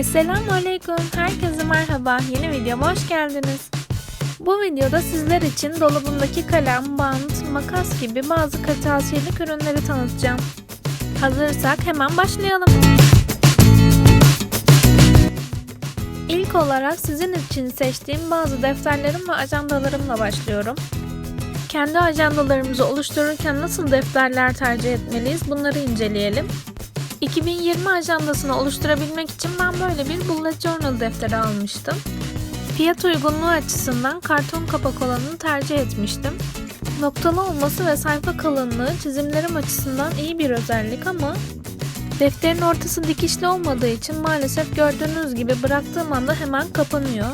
Esselamu Aleyküm. Herkese merhaba. Yeni videoma hoş geldiniz. Bu videoda sizler için dolabımdaki kalem, bant, makas gibi bazı kırtasiyelik ürünleri tanıtacağım. Hazırsak hemen başlayalım. İlk olarak sizin için seçtiğim bazı defterlerim ve ajandalarımla başlıyorum. Kendi ajandalarımızı oluştururken nasıl defterler tercih etmeliyiz bunları inceleyelim. 2020 ajandasını oluşturabilmek için ben böyle bir bullet journal defteri almıştım. Fiyat uygunluğu açısından karton kapak olanını tercih etmiştim. Noktalı olması ve sayfa kalınlığı çizimlerim açısından iyi bir özellik ama defterin ortası dikişli olmadığı için maalesef gördüğünüz gibi bıraktığım anda hemen kapanıyor.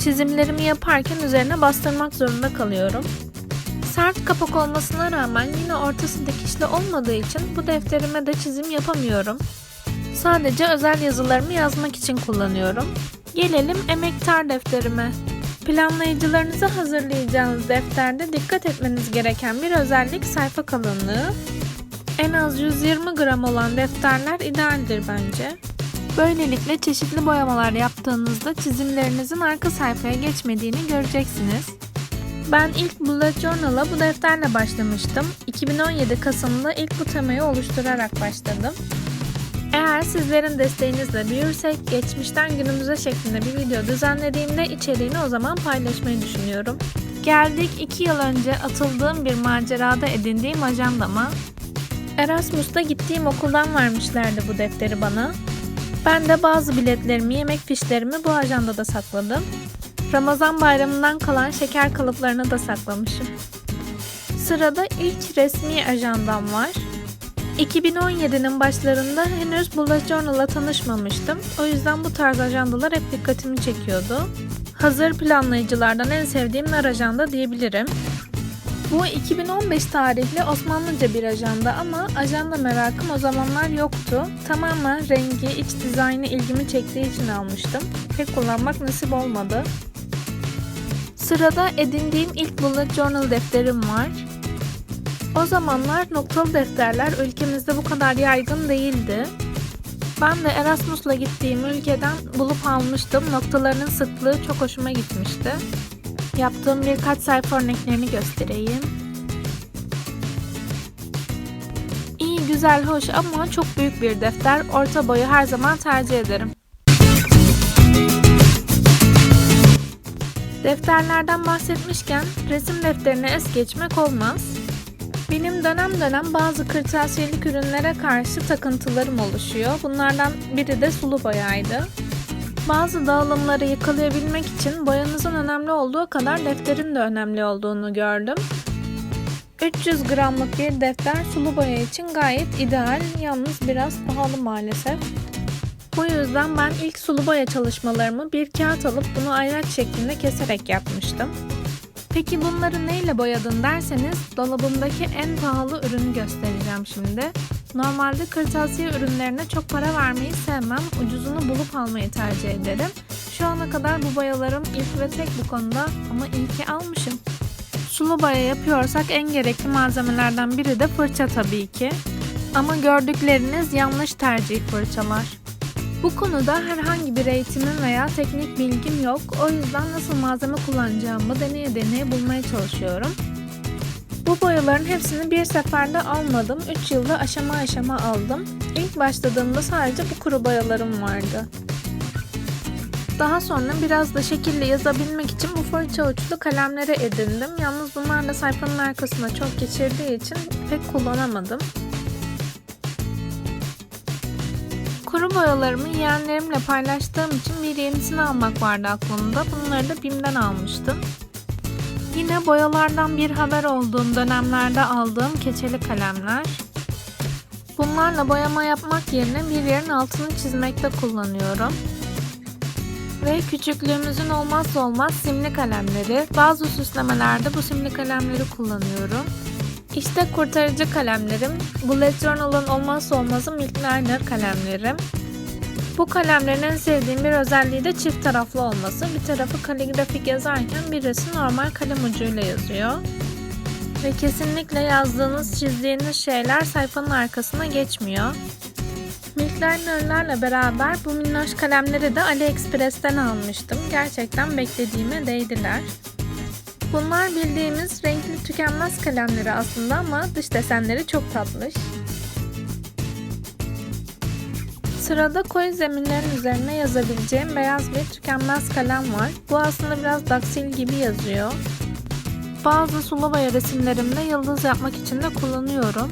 Çizimlerimi yaparken üzerine bastırmak zorunda kalıyorum. Sert kapak olmasına rağmen yine ortası dikişli olmadığı için bu defterime de çizim yapamıyorum. Sadece özel yazılarımı yazmak için kullanıyorum. Gelelim emektar defterime. Planlayıcılarınızı hazırlayacağınız defterde dikkat etmeniz gereken bir özellik sayfa kalınlığı. En az 120 gram olan defterler idealdir bence. Böylelikle çeşitli boyamalar yaptığınızda çizimlerinizin arka sayfaya geçmediğini göreceksiniz. Ben ilk Bullet Journal'a bu defterle başlamıştım. 2017 Kasım'da ilk bu temayı oluşturarak başladım. Eğer sizlerin desteğinizle büyürsek geçmişten günümüze şeklinde bir video düzenlediğimde içeriğini o zaman paylaşmayı düşünüyorum. Geldik 2 yıl önce atıldığım bir macerada edindiğim ajandama. Erasmus'ta gittiğim okuldan vermişlerdi bu defteri bana. Ben de bazı biletlerimi, yemek fişlerimi bu ajandada sakladım. Ramazan bayramından kalan şeker kalıplarını da saklamışım. Sırada ilk resmi ajandam var. 2017'nin başlarında henüz Bullet Journal'la tanışmamıştım. O yüzden bu tarz ajandalar hep dikkatimi çekiyordu. Hazır planlayıcılardan en sevdiğim nar ajanda diyebilirim. Bu 2015 tarihli Osmanlıca bir ajanda ama ajanda merakım o zamanlar yoktu. Tamamen rengi, iç dizaynı ilgimi çektiği için almıştım. Pek kullanmak nasip olmadı. Sırada edindiğim ilk bullet journal defterim var. O zamanlar noktalı defterler ülkemizde bu kadar yaygın değildi. Ben de Erasmus'la gittiğim ülkeden bulup almıştım. Noktalarının sıklığı çok hoşuma gitmişti. Yaptığım birkaç sayfa örneklerini göstereyim. İyi, güzel, hoş ama çok büyük bir defter. Orta boyu her zaman tercih ederim. Defterlerden bahsetmişken resim defterine es geçmek olmaz. Benim dönem dönem bazı kırtasiyelik ürünlere karşı takıntılarım oluşuyor. Bunlardan biri de sulu boyaydı. Bazı dağılımları yakalayabilmek için boyanızın önemli olduğu kadar defterin de önemli olduğunu gördüm. 300 gramlık bir defter sulu boya için gayet ideal, yalnız biraz pahalı maalesef. Bu yüzden ben ilk sulu boya çalışmalarımı bir kağıt alıp bunu ayraç şeklinde keserek yapmıştım. Peki bunları neyle boyadın derseniz dolabımdaki en pahalı ürünü göstereceğim şimdi. Normalde kırtasiye ürünlerine çok para vermeyi sevmem, ucuzunu bulup almayı tercih ederim. Şu ana kadar bu boyalarım ilk ve tek bu konuda ama iyi ki almışım. Sulu boya yapıyorsak en gerekli malzemelerden biri de fırça tabii ki. Ama gördükleriniz yanlış tercih fırçalar. Bu konuda herhangi bir eğitimim veya teknik bilgim yok. O yüzden nasıl malzeme kullanacağımı deneye deneye bulmaya çalışıyorum. Bu boyaların hepsini bir seferde almadım. 3 yılda aşama aşama aldım. İlk başladığımda sadece bu kuru boyalarım vardı. Daha sonra biraz da şekilli yazabilmek için bu fırça uçlu kalemleri edindim. Yalnız bunlar da sayfanın arkasına çok geçirdiği için pek kullanamadım. Kuru boyalarımı yeğenlerimle paylaştığım için bir yenisini almak vardı aklımda. Bunları da BİM'den almıştım. Yine boyalardan bir haber olduğum dönemlerde aldığım keçeli kalemler. Bunlarla boyama yapmak yerine bir yerin altını çizmekte kullanıyorum. Ve küçüklüğümüzün olmazsa olmaz simli kalemleri. Bazı süslemelerde bu simli kalemleri kullanıyorum. İşte kurtarıcı kalemlerim. Bullet Journal'ın olmazsa olmazı Milk Liner kalemlerim. Bu kalemlerin en sevdiğim bir özelliği de çift taraflı olması. Bir tarafı kaligrafik yazarken birisi normal kalem ucuyla yazıyor. Ve kesinlikle yazdığınız, çizdiğiniz şeyler sayfanın arkasına geçmiyor. Milkliner'larla beraber bu minnoş kalemleri de AliExpress'ten almıştım. Gerçekten beklediğime değdiler. Bunlar bildiğimiz renkli tükenmez kalemleri aslında ama dış desenleri çok tatlış. Sırada koyu zeminlerin üzerine yazabileceğim beyaz bir tükenmez kalem var. Bu aslında biraz daksil gibi yazıyor. Bazı sulu boya resimlerimde yıldız yapmak için de kullanıyorum.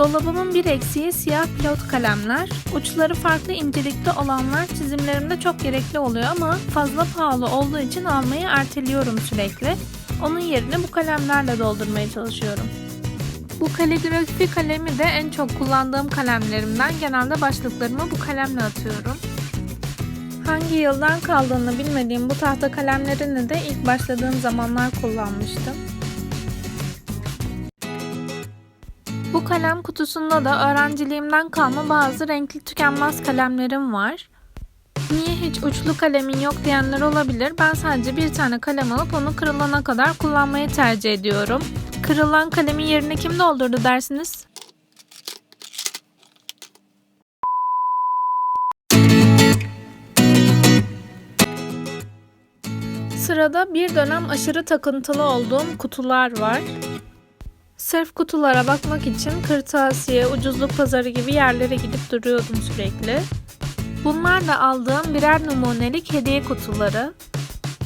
Dolabımın bir eksiği siyah pilot kalemler. Uçları farklı incelikte olanlar çizimlerimde çok gerekli oluyor ama fazla pahalı olduğu için almayı erteliyorum sürekli. Onun yerine bu kalemlerle doldurmaya çalışıyorum. Bu kaligrafi kalemi de en çok kullandığım kalemlerimden. Genelde başlıklarımı bu kalemle atıyorum. Hangi yıldan kaldığını bilmediğim bu tahta kalemlerini de ilk başladığım zamanlar kullanmıştım. Bu kalem kutusunda da öğrenciliğimden kalma bazı renkli tükenmez kalemlerim var. Niye hiç uçlu kalemin yok diyenler olabilir. Ben sadece bir tane kalem alıp onu kırılana kadar kullanmayı tercih ediyorum. Kırılan kalemin yerine kim doldurdu dersiniz? Sırada bir dönem aşırı takıntılı olduğum kutular var. Sırf kutulara bakmak için kırtasiye, ucuzluk pazarı gibi yerlere gidip duruyordum sürekli. Bunlar da aldığım birer numunelik hediye kutuları.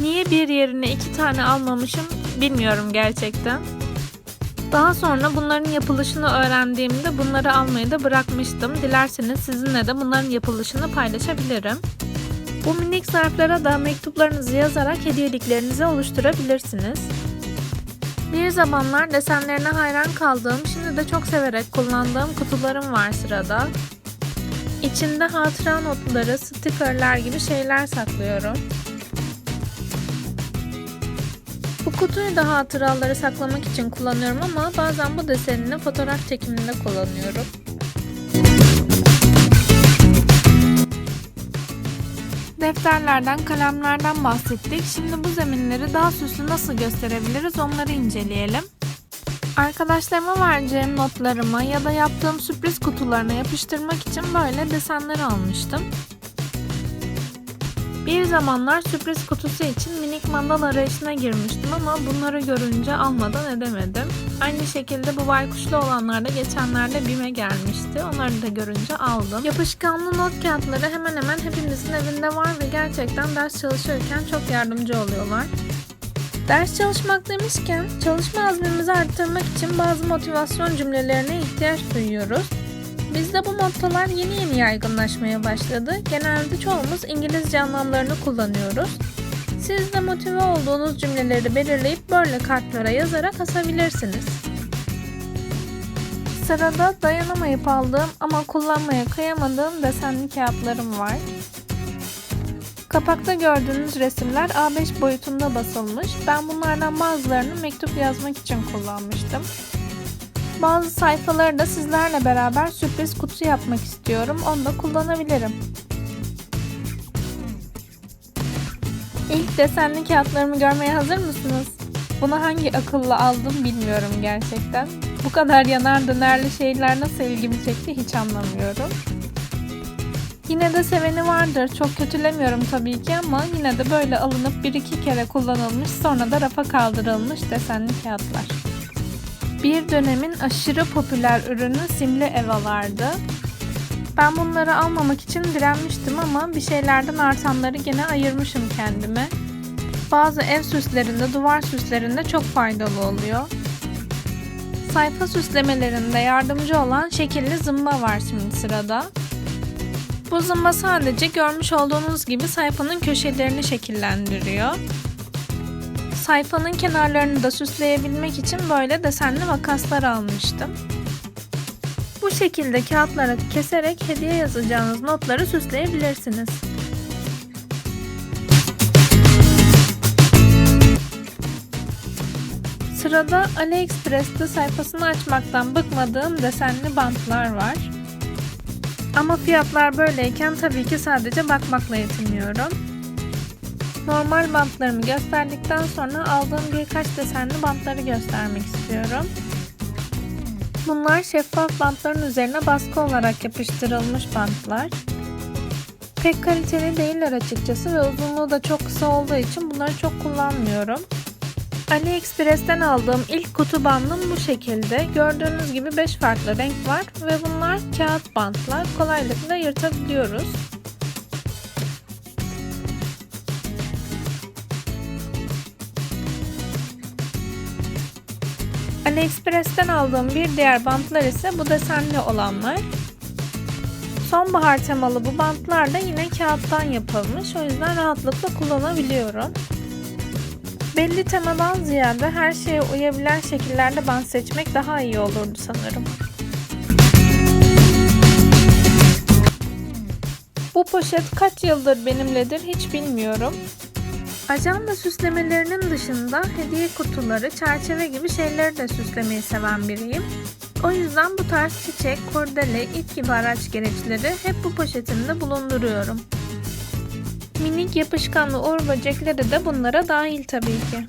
Niye bir yerine iki tane almamışım bilmiyorum gerçekten. Daha sonra bunların yapılışını öğrendiğimde bunları almayı da bırakmıştım. Dilerseniz sizinle de bunların yapılışını paylaşabilirim. Bu minik zarflara da mektuplarınızı yazarak hediyeliklerinizi oluşturabilirsiniz. Bir zamanlar desenlerine hayran kaldığım, şimdi de çok severek kullandığım kutularım var sırada. İçinde hatıra notları, stikerler gibi şeyler saklıyorum. Bu kutuyu da hatıraları saklamak için kullanıyorum ama bazen bu desenini fotoğraf çekiminde kullanıyorum. Defterlerden, kalemlerden bahsettik. Şimdi bu zeminleri daha süslü nasıl gösterebiliriz onları inceleyelim. Arkadaşlarıma vereceğim notlarıma ya da yaptığım sürpriz kutularına yapıştırmak için böyle desenler almıştım. Bir zamanlar sürpriz kutusu için minik mandal arayışına girmiştim ama bunları görünce almadan edemedim. Aynı şekilde bu baykuşlu olanlar da geçenlerde BİM'e gelmişti. Onları da görünce aldım. Yapışkanlı not kağıtları hemen hemen hepimizin evinde var ve gerçekten ders çalışırken çok yardımcı oluyorlar. Ders çalışmak demişken çalışma azmimizi arttırmak için bazı motivasyon cümlelerine ihtiyaç duyuyoruz. Bizde bu mottolar yeni yeni yaygınlaşmaya başladı. Genelde çoğumuz İngilizce anlamlarını kullanıyoruz. Siz de motive olduğunuz cümleleri belirleyip böyle kartlara yazarak asabilirsiniz. Sırada dayanamayıp aldığım ama kullanmaya kıyamadığım desenli kağıtlarım var. Kapakta gördüğünüz resimler A5 boyutunda basılmış. Ben bunlardan bazılarını mektup yazmak için kullanmıştım. Bazı sayfaları da sizlerle beraber sürpriz kutu yapmak istiyorum. Onu da kullanabilirim. İlk desenli kağıtlarımı görmeye hazır mısınız? Bunu hangi akılla aldım bilmiyorum gerçekten. Bu kadar yanar dönerli şeyler nasıl ilgimi çekti hiç anlamıyorum. Yine de seveni vardır. Çok kötülemiyorum tabii ki ama yine de böyle alınıp bir iki kere kullanılmış sonra da rafa kaldırılmış desenli kağıtlar. Bir dönemin aşırı popüler ürünü simli evalardı. Ben bunları almamak için direnmiştim ama bir şeylerden artanları gene ayırmışım kendime. Bazı ev süslerinde, duvar süslerinde çok faydalı oluyor. Sayfa süslemelerinde yardımcı olan şekilli zımba var şimdi sırada. Bu zımba sadece görmüş olduğunuz gibi sayfanın köşelerini şekillendiriyor. Sayfanın kenarlarını da süsleyebilmek için böyle desenli makaslar almıştım. Bu şekilde kağıtlara keserek hediye yazacağınız notları süsleyebilirsiniz. Sırada AliExpress'te sayfasını açmaktan bıkmadığım desenli bantlar var. Ama fiyatlar böyleyken tabii ki sadece bakmakla yetinmiyorum. Normal bantlarımı gösterdikten sonra aldığım birkaç desenli bantları göstermek istiyorum. Bunlar şeffaf bantların üzerine baskı olarak yapıştırılmış bantlar. Pek kaliteli değiller açıkçası ve uzunluğu da çok kısa olduğu için bunları çok kullanmıyorum. AliExpress'ten aldığım ilk kutu bandım bu şekilde. Gördüğünüz gibi 5 farklı renk var ve bunlar kağıt bantlar. Kolaylıkla yırtabiliyoruz. AliExpress'ten aldığım bir diğer bantlar ise bu desenli olanlar. Sonbahar temalı bu bantlar da yine kağıttan yapılmış. O yüzden rahatlıkla kullanabiliyorum. Belli temadan ziyade her şeye uyabilen şekillerde bant seçmek daha iyi olurdu sanırım. Bu poşet kaç yıldır benimledir hiç bilmiyorum. Ajanda süslemelerinin dışında hediye kutuları, çerçeve gibi şeyleri de süslemeyi seven biriyim. O yüzden bu tarz çiçek, kurdele, ip gibi araç gereçleri hep bu poşetimde bulunduruyorum. Minik yapışkanlı uğur böcekleri de bunlara dahil tabii ki.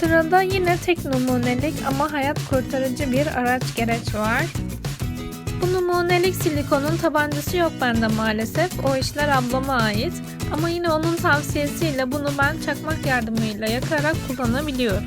Sırada yine tek numunelik ama hayat kurtarıcı bir araç gereç var. Numunelik silikonun tabancası yok bende maalesef. O işler ablama ait. Ama yine onun tavsiyesiyle bunu ben çakmak yardımıyla yakarak kullanabiliyorum.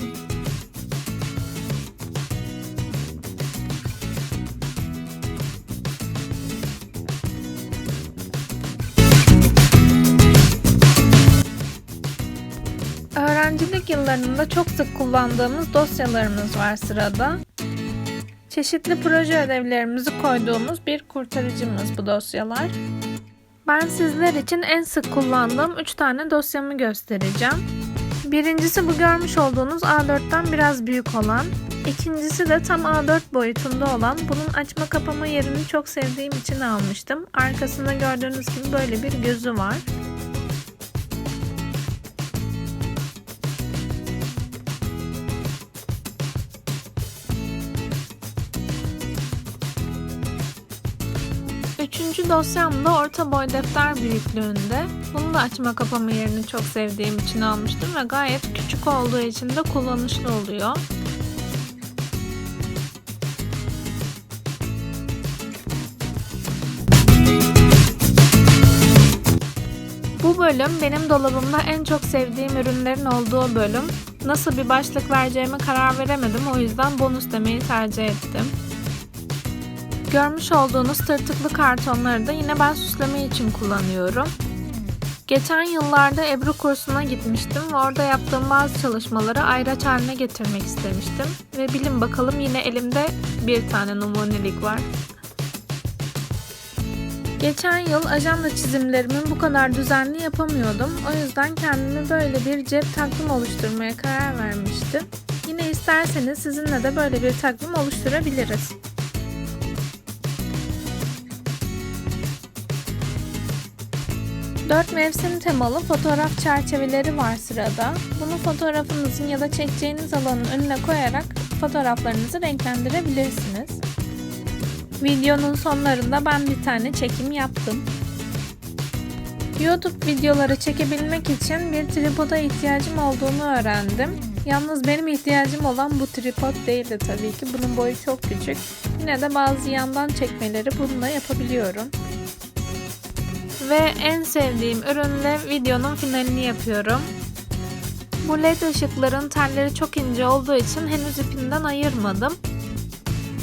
Öğrencilik yıllarında çok sık kullandığımız dosyalarımız var sırada. Çeşitli proje ödevlerimizi koyduğumuz bir kurtarıcımız bu dosyalar. Ben sizler için en sık kullandığım 3 tane dosyamı göstereceğim. Birincisi bu görmüş olduğunuz A4'ten biraz büyük olan. İkincisi de tam A4 boyutunda olan. Bunun açma kapama yerini çok sevdiğim için almıştım. Arkasında gördüğünüz gibi böyle bir gözü var. Üçüncü dosyam da orta boy defter büyüklüğünde. Bunu da açma kapama yerini çok sevdiğim için almıştım ve gayet küçük olduğu için de kullanışlı oluyor. Bu bölüm benim dolabımda en çok sevdiğim ürünlerin olduğu bölüm. Nasıl bir başlık vereceğime karar veremedim o yüzden bonus demeyi tercih ettim. Görmüş olduğunuz tırtıklı kartonları da yine ben süsleme için kullanıyorum. Geçen yıllarda Ebru kursuna gitmiştim ve orada yaptığım bazı çalışmaları ayraç haline getirmek istemiştim. Ve bilin bakalım yine elimde bir tane numunelik var. Geçen yıl ajanda çizimlerimi bu kadar düzenli yapamıyordum. O yüzden kendime böyle bir cep takvim oluşturmaya karar vermiştim. Yine isterseniz sizinle de böyle bir takvim oluşturabiliriz. Dört mevsim temalı fotoğraf çerçeveleri var sırada. Bunu fotoğrafınızın ya da çekeceğiniz alanın önüne koyarak fotoğraflarınızı renklendirebilirsiniz. Videonun sonlarında ben bir tane çekim yaptım. YouTube videoları çekebilmek için bir tripoda ihtiyacım olduğunu öğrendim. Yalnız benim ihtiyacım olan bu tripod değildi tabii ki. Bunun boyu çok küçük. Yine de bazı yandan çekmeleri bununla yapabiliyorum. Ve en sevdiğim ürünle videonun finalini yapıyorum. Bu led ışıkların telleri çok ince olduğu için henüz ipinden ayırmadım.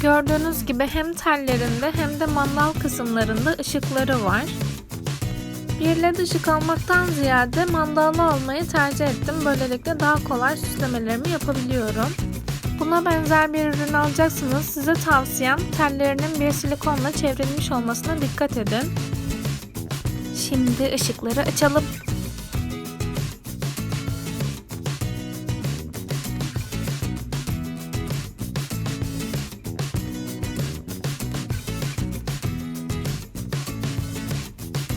Gördüğünüz gibi hem tellerinde hem de mandal kısımlarında ışıkları var. Bir led ışık almaktan ziyade mandalı almayı tercih ettim. Böylelikle daha kolay süslemelerimi yapabiliyorum. Buna benzer bir ürün alacaksınız. Size tavsiyem tellerinin bir silikonla çevrilmiş olmasına dikkat edin. Şimdi ışıkları açalım.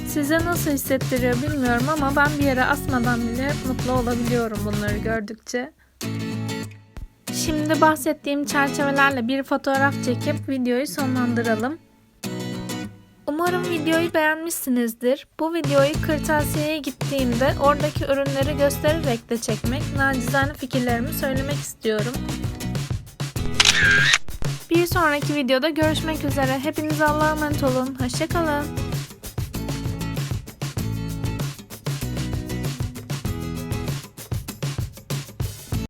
Size nasıl hissettiriyor bilmiyorum ama ben bir yere asmadan bile mutlu olabiliyorum bunları gördükçe. Şimdi bahsettiğim çerçevelerle bir fotoğraf çekip videoyu sonlandıralım. Umarım videoyu beğenmişsinizdir. Bu videoyu kırtasiyeye gittiğimde oradaki ürünleri göstererek de çekmek, nacizane fikirlerimi söylemek istiyorum. Bir sonraki videoda görüşmek üzere. Hepinize Allah'a emanet olun. Hoşçakalın.